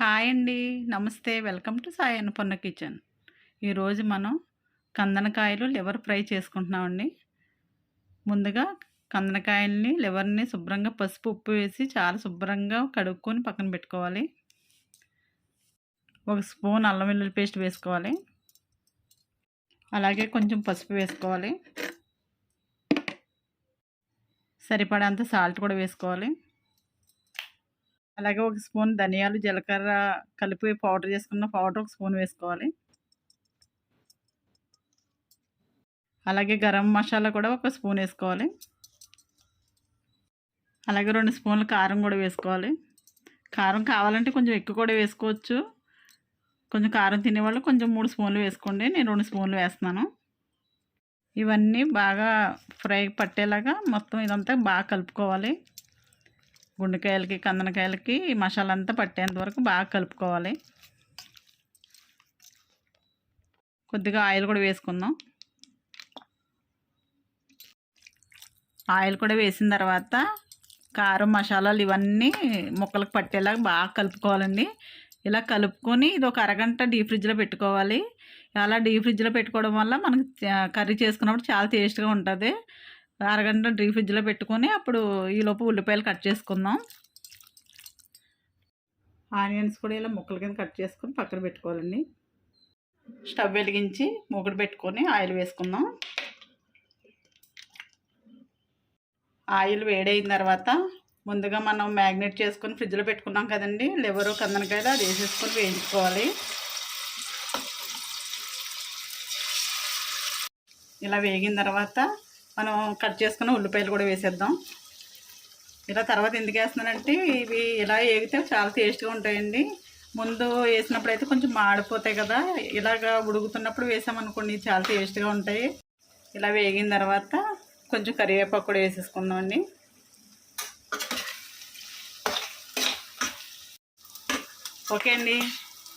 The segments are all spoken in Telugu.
హాయ్ అండి. నమస్తే. Welcome to Sai Annapurna kitchen. ఈరోజు మనం కందనకాయలు లివర్ ఫ్రై చేసుకుంటున్నామండి. ముందుగా కందనకాయల్ని లివర్ని శుభ్రంగా పసుపు ఉప్పు వేసి చాలా శుభ్రంగా కడుక్కొని పక్కన పెట్టుకోవాలి. ఒక స్పూన్ అల్లం వెల్లుల్లి పేస్ట్ వేసుకోవాలి. అలాగే కొంచెం పసుపు వేసుకోవాలి. సరిపడంత సాల్ట్ కూడా వేసుకోవాలి. అలాగే ఒక స్పూన్ ధనియాలు జీలకర్ర కలిపి పౌడర్ చేసుకున్న పౌడర్ ఒక స్పూన్ వేసుకోవాలి. అలాగే గరం మసాలా కూడా ఒక స్పూన్ వేసుకోవాలి. అలాగే రెండు స్పూన్లు కారం కూడా వేసుకోవాలి. కారం కావాలంటే కొంచెం ఎక్కువ కూడా వేసుకోవచ్చు. కొంచెం కారం తినేవాళ్ళు కొంచెం మూడు స్పూన్లు వేసుకోండి. నేను రెండు స్పూన్లు వేస్తున్నాను. ఇవన్నీ బాగా ఫ్రై పట్టేలాగా మొత్తం ఇదంతా బాగా కలుపుకోవాలి. గుండెకాయలకి కందనకాయలకి మసాలా అంతా పట్టేంత వరకు బాగా కలుపుకోవాలి. కొద్దిగా ఆయిల్ కూడా వేసుకుందాం. ఆయిల్ కూడా వేసిన తర్వాత కారం మసాలాలు ఇవన్నీ ముక్కలకు పట్టేలాగా బాగా కలుపుకోవాలండి. ఇలా కలుపుకొని ఇది ఒక అరగంట డీ ఫ్రిడ్జ్లో పెట్టుకోవాలి. అలా డీ ఫ్రిడ్జ్లో పెట్టుకోవడం వల్ల మనకి కర్రీ చేసుకున్నప్పుడు చాలా టేస్ట్గా ఉంటుంది. అరగంట డ్రీ ఫ్రిడ్జ్లో పెట్టుకొని అప్పుడు ఈలోపు ఉల్లిపాయలు కట్ చేసుకుందాం. ఆనియన్స్ కూడా ఇలా ముక్కల కింద కట్ చేసుకొని పక్కన పెట్టుకోవాలండి. స్టవ్ వెలిగించి మూగుడు పెట్టుకొని ఆయిల్ వేసుకుందాం. ఆయిల్ వేడైన తర్వాత ముందుగా మనం మ్యాగ్నెట్ చేసుకొని ఫ్రిడ్జ్లో పెట్టుకున్నాం కదండి. లివరు కందనకాయలు అది వేసేసుకొని వేయించుకోవాలి. ఇలా వేగిన తర్వాత మనం కట్ చేసుకున్న ఉల్లిపాయలు కూడా వేసేద్దాం. ఇలా తర్వాత ఎందుకు వేస్తున్నానంటే ఇవి ఇలా వేగితే చాలా టేస్ట్గా ఉంటాయండి. ముందు వేసినప్పుడు అయితే కొంచెం మాడిపోతాయి కదా ఇలాగ ఉడుకుతున్నప్పుడు వేసామనుకోండి చాలా టేస్ట్గా ఉంటాయి. ఇలా వేగిన తర్వాత కొంచెం కరివేపాకు కూడా వేసేసుకుందామండి ఓకే అండి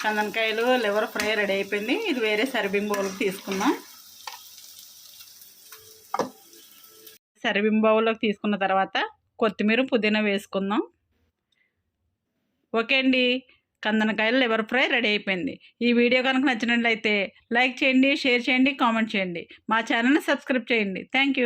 కందనకాయలు లివర్ ఫ్రై రెడీ అయిపోయింది. ఇది వేరే సర్వింగ్ బౌల్కి తీసుకుందాం. సర్వింగ్ బౌల్లోకి తీసుకున్న తర్వాత కొత్తిమీర పుదీనా వేసుకుందాం. ఓకే అండి. కందనకాయలు లివర్ ఫ్రై రెడీ అయిపోయింది. ఈ వీడియో కనుక నచ్చినట్లయితే లైక్ చేయండి షేర్ చేయండి కామెంట్ చేయండి. మా ఛానల్ని సబ్స్క్రైబ్ చేయండి. థ్యాంక్